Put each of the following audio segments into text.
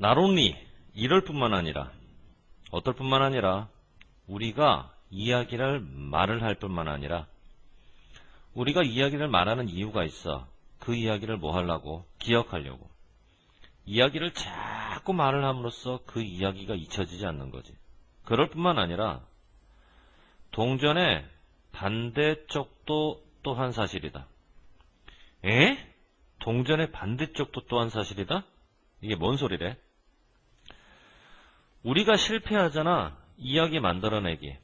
나론리 이럴 뿐만 아니라 어떨 뿐만 아니라 우리가 이야기를 말을 할 뿐만 아니라 우리가 이야기를 말하는 이유가 있어. 그 이야기를 뭐 하려고? 기억하려고. 이야기를 자꾸 말을 함으로써 그 이야기가 잊혀지지 않는 거지. 그럴 뿐만 아니라 동전의 반대쪽도 또한 사실이다. 에? 동전의 반대쪽도 또한 사실이다? 이게 뭔 소리래? 우리가 실패하잖아. 이야기 만들어내기.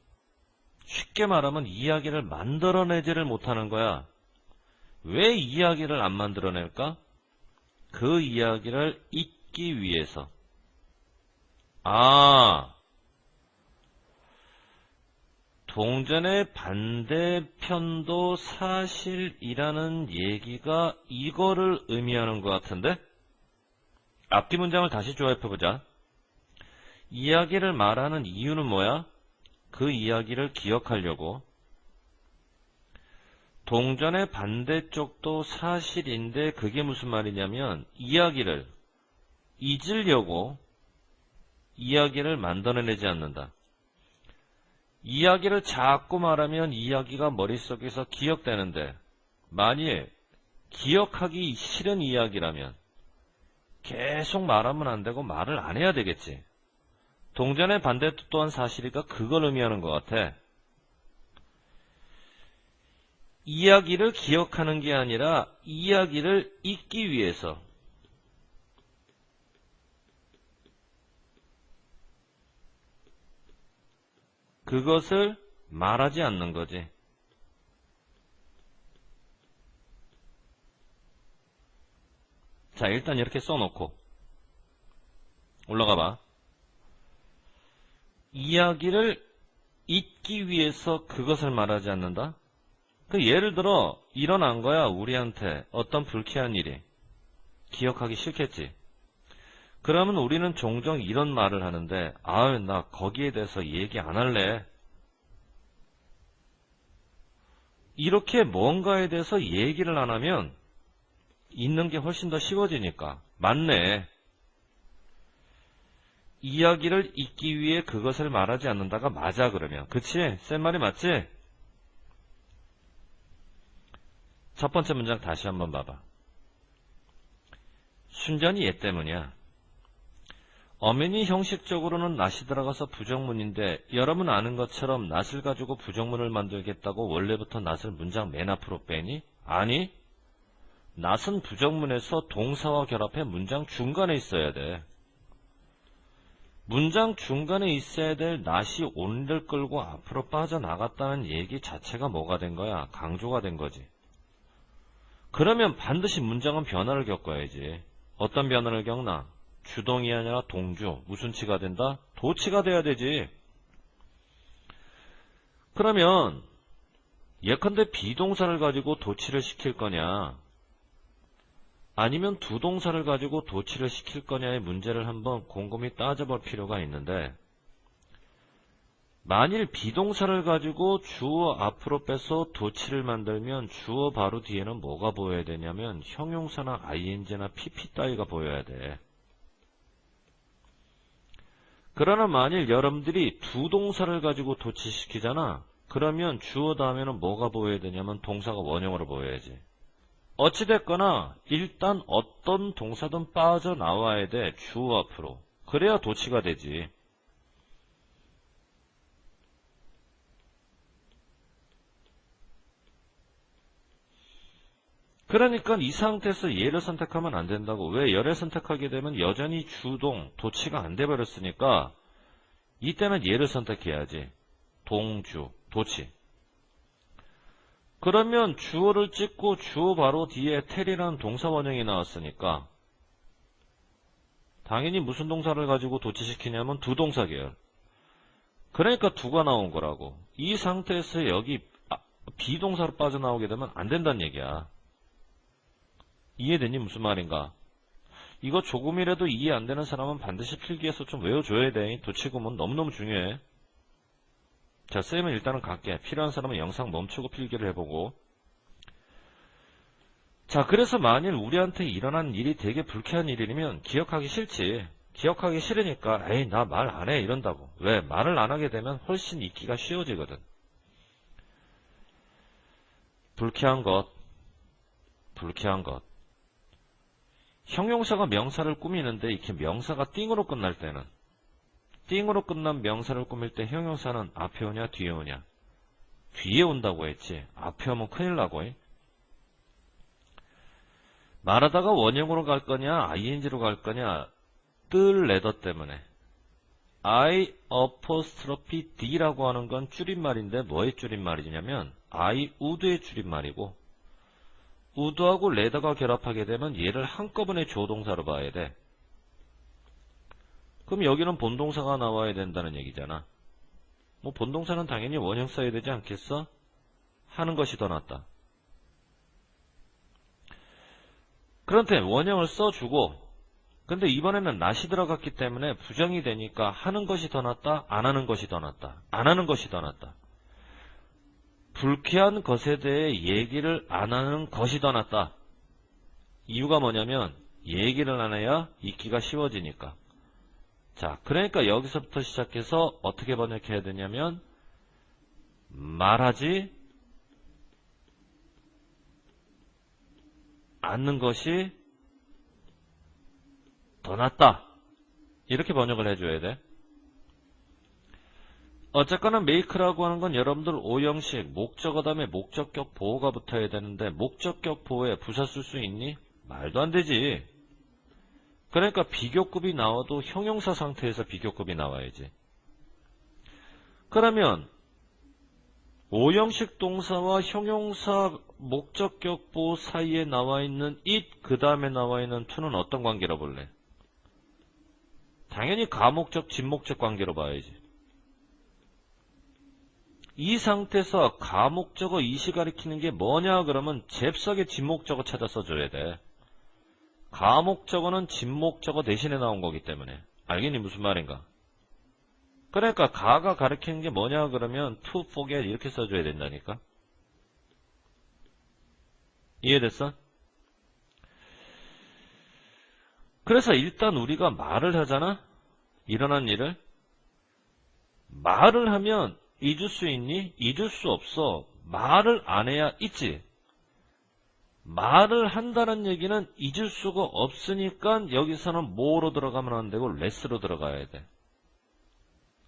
쉽게 말하면 이야기를 만들어내지를 못하는 거야. 왜 이야기를 안 만들어낼까? 그 이야기를 잊기 위해서. 아, 동전의 반대편도 사실이라는 얘기가 이거를 의미하는 것 같은데? 앞뒤 문장을 다시 조합해보자. 이야기를 말하는 이유는 뭐야? 그 이야기를 기억하려고. 동전의 반대쪽도 사실인데 그게 무슨 말이냐면 이야기를 잊으려고 이야기를 만들어내지 않는다. 이야기를 자꾸 말하면 이야기가 머릿속에서 기억되는데 만일 기억하기 싫은 이야기라면 계속 말하면 안 되고 말을 안 해야 되겠지. 동전의 반대도 또한 사실이가 그걸 의미하는 것 같아. 이야기를 기억하는 게 아니라 이야기를 잊기 위해서 그것을 말하지 않는 거지. 자, 일단 이렇게 써놓고 올라가 봐. 이야기를 잊기 위해서 그것을 말하지 않는다? 그 예를 들어 일어난 거야 우리한테 어떤 불쾌한 일이 기억하기 싫겠지. 그러면 우리는 종종 이런 말을 하는데 아유 나 거기에 대해서 얘기 안 할래. 이렇게 뭔가에 대해서 얘기를 안 하면 있는 게 훨씬 더 쉬워지니까 맞네. 이야기를 잊기 위해 그것을 말하지 않는다가 맞아 그러면 그치? 센 말이 맞지? 첫 번째 문장 다시 한번 봐봐. 순전히 얘 때문이야. 어민이 형식적으로는 낫이 들어가서 부정문인데 여러분 아는 것처럼 낫을 가지고 부정문을 만들겠다고 원래부터 낫을 문장 맨 앞으로 빼니? 아니. 낫은 부정문에서 동사와 결합해 문장 중간에 있어야 돼. 문장 중간에 있어야 될 낫이 온를 끌고 앞으로 빠져나갔다는 얘기 자체가 뭐가 된 거야? 강조가 된 거지. 그러면 반드시 문장은 변화를 겪어야지. 어떤 변화를 겪나? 주동이 아니라 동주. 무슨 치가 된다? 도치가 돼야 되지. 그러면 예컨대 비동사를 가지고 도치를 시킬 거냐? 아니면 두 동사를 가지고 도치를 시킬 거냐의 문제를 한번 곰곰이 따져볼 필요가 있는데 만일 비동사를 가지고 주어 앞으로 빼서 도치를 만들면 주어 바로 뒤에는 뭐가 보여야 되냐면 형용사나 ing나 pp 따위가 보여야 돼. 그러나 만일 여러분들이 두 동사를 가지고 도치시키잖아. 그러면 주어 다음에는 뭐가 보여야 되냐면 동사가 원형으로 보여야지. 어찌됐거나 일단 어떤 동사든 빠져나와야 돼. 주어 앞으로. 그래야 도치가 되지. 그러니까 이 상태에서 예를 선택하면 안 된다고. 왜 열을 선택하게 되면 여전히 주동, 도치가 안 돼버렸으니까 이때는 예를 선택해야지. 동주, 도치. 그러면 주어를 찍고 주어 바로 뒤에 텔이라는 동사 원형이 나왔으니까 당연히 무슨 동사를 가지고 도치시키냐면 두 동사 계열. 그러니까 두가 나온 거라고. 이 상태에서 여기 아, 비동사로 빠져나오게 되면 안 된다는 얘기야. 이해되니 무슨 말인가? 이거 조금이라도 이해 안 되는 사람은 반드시 필기해서 좀 외워줘야 돼. 도치구문 너무너무 중요해. 자, 쌤은 일단은 갈게. 필요한 사람은 영상 멈추고 필기를 해보고. 자, 그래서 만일 우리한테 일어난 일이 되게 불쾌한 일이면 기억하기 싫지. 기억하기 싫으니까 에이 나 말 안 해 이런다고. 왜? 말을 안 하게 되면 훨씬 잊기가 쉬워지거든. 불쾌한 것, 불쾌한 것. 형용사가 명사를 꾸미는데 이렇게 명사가 띵으로 끝날 때는 띵으로 끝난 명사를 꾸밀 때 형용사는 앞에 오냐 뒤에 오냐 뒤에 온다고 했지 앞에 오면 큰일 나고 해. 말하다가 원형으로 갈 거냐 ing로 갈 거냐 뜰 레더 때문에 I apostrophe D라고 하는 건 줄임말인데 뭐의 줄임말이냐면 I would의 줄임말이고 would하고 레더가 결합하게 되면 얘를 한꺼번에 조동사로 봐야 돼. 그럼 여기는 본동사가 나와야 된다는 얘기잖아. 뭐 본동사는 당연히 원형 써야 되지 않겠어? 하는 것이 더 낫다. 그런데 원형을 써주고 근데 이번에는 낫이 들어갔기 때문에 부정이 되니까 하는 것이 더 낫다, 안 하는 것이 더 낫다, 안 하는 것이 더 낫다. 불쾌한 것에 대해 얘기를 안 하는 것이 더 낫다. 이유가 뭐냐면 얘기를 안 해야 읽기가 쉬워지니까. 자, 그러니까 여기서부터 시작해서 어떻게 번역해야 되냐면 말하지 않는 것이 더 낫다. 이렇게 번역을 해줘야 돼. 어쨌거나 메이크라고 하는 건 여러분들 오형식 목적어 다음에 목적격 보호가 붙어야 되는데 목적격 보호에 부사 쓸 수 있니? 말도 안 되지. 그러니까 비교급이 나와도 형용사 상태에서 비교급이 나와야지. 그러면 오형식 동사와 형용사 목적격 보호 사이에 나와 있는 it 그 다음에 나와 있는 to는 어떤 관계로 볼래? 당연히 가목적, 진목적 관계로 봐야지. 이 상태에서 가목적어 이시 가리키는 게 뭐냐 그러면 잽석의 진목적어 찾아 써줘야 돼. 가목적어는 진목적어 대신에 나온 거기 때문에. 알겠니 무슨 말인가? 그러니까 가가 가리키는 게 뭐냐 그러면 to forget 이렇게 써줘야 된다니까. 이해됐어? 그래서 일단 우리가 말을 하잖아? 일어난 일을. 말을 하면 잊을 수 있니? 잊을 수 없어. 말을 안 해야 있지. 말을 한다는 얘기는 잊을 수가 없으니까 여기서는 뭐로 들어가면 안 되고 레스로 들어가야 돼.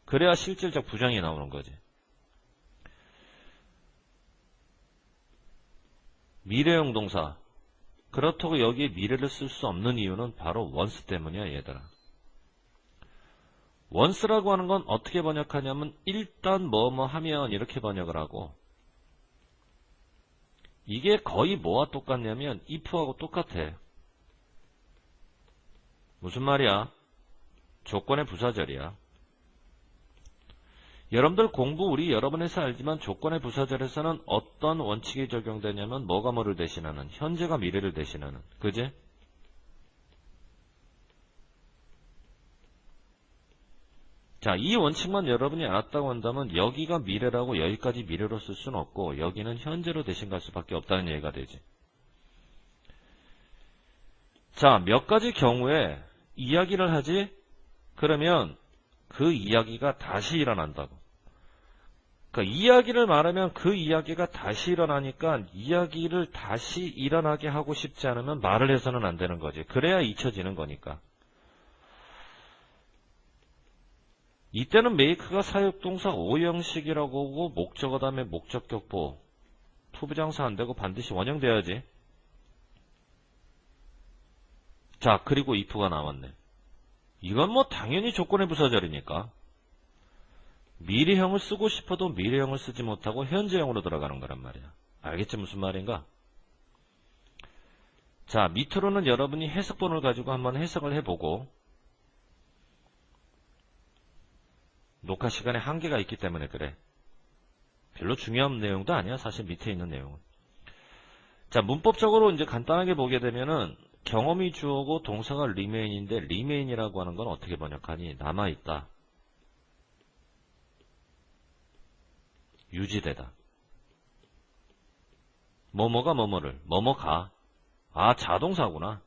그래야 실질적 부정이 나오는 거지. 미래형 동사. 그렇다고 여기에 미래를 쓸 수 없는 이유는 바로 원스 때문이야, 얘들아. 원스라고 하는 건 어떻게 번역하냐면 일단 뭐뭐 하면 이렇게 번역을 하고 이게 거의 뭐와 똑같냐면 if하고 똑같아. 무슨 말이야? 조건의 부사절이야. 여러분들 공부 우리 여러 번 해서 알지만 조건의 부사절에서는 어떤 원칙이 적용되냐면 뭐가 뭐를 대신하는 현재가 미래를 대신하는 그지? 자, 이 원칙만 여러분이 알았다고 한다면 여기가 미래라고 여기까지 미래로 쓸 수는 없고 여기는 현재로 대신 갈 수밖에 없다는 얘기가 되지. 자, 몇 가지 경우에 이야기를 하지? 그러면 그 이야기가 다시 일어난다고. 그러니까 이야기를 말하면 그 이야기가 다시 일어나니까 이야기를 다시 일어나게 하고 싶지 않으면 말을 해서는 안 되는 거지. 그래야 잊혀지는 거니까. 이때는 메이크가 사역동사 오형식이라고 하고 목적어 다음에 목적격 보 투부장사 안되고 반드시 원형돼야지. 자 그리고 if가 나왔네. 이건 뭐 당연히 조건의 부사절이니까. 미래형을 쓰고 싶어도 미래형을 쓰지 못하고 현재형으로 들어가는 거란 말이야. 알겠지? 무슨 말인가? 자 밑으로는 여러분이 해석본을 가지고 한번 해석을 해보고 녹화 시간에 한계가 있기 때문에 그래. 별로 중요한 내용도 아니야. 사실 밑에 있는 내용은. 자, 문법적으로 이제 간단하게 보게 되면은 경험이 주어고 동사가 리메인인데 리메인이라고 하는 건 어떻게 번역하니? 남아있다. 유지되다. 뭐뭐가 뭐뭐를, 뭐뭐가. 아, 자동사구나.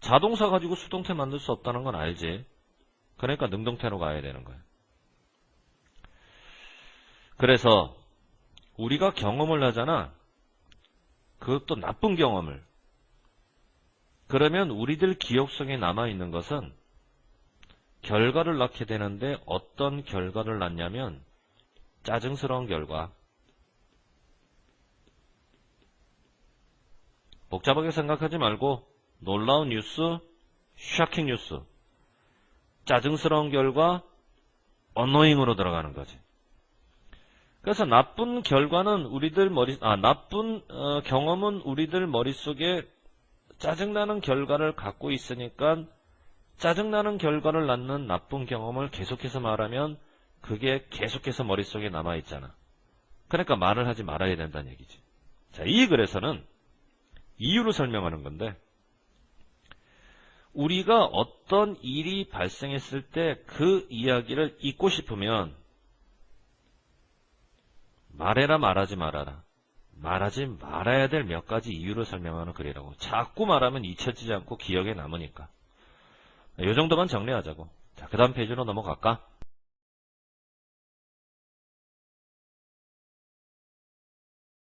자동사 가지고 수동태 만들 수 없다는 건 알지. 그러니까 능동태로 가야 되는 거야. 그래서 우리가 경험을 하잖아. 그것도 나쁜 경험을. 그러면 우리들 기억 속에 남아있는 것은 결과를 낳게 되는데 어떤 결과를 낳냐면 짜증스러운 결과. 복잡하게 생각하지 말고 놀라운 뉴스, 샤킹 뉴스, 짜증스러운 결과, 어노잉으로 들어가는 거지. 그래서 나쁜 결과는 우리들 머리, 아, 나쁜 어, 경험은 우리들 머릿속에 짜증나는 결과를 갖고 있으니까 짜증나는 결과를 낳는 나쁜 경험을 계속해서 말하면 그게 계속해서 머릿속에 남아 있잖아. 그러니까 말을 하지 말아야 된다는 얘기지. 자, 이 글에서는 이유를 설명하는 건데, 우리가 어떤 일이 발생했을 때 그 이야기를 잊고 싶으면 말해라 말하지 말아라. 말하지 말아야 될 몇 가지 이유를 설명하는 글이라고. 자꾸 말하면 잊혀지지 않고 기억에 남으니까. 이 정도만 정리하자고. 자, 그 다음 페이지로 넘어갈까?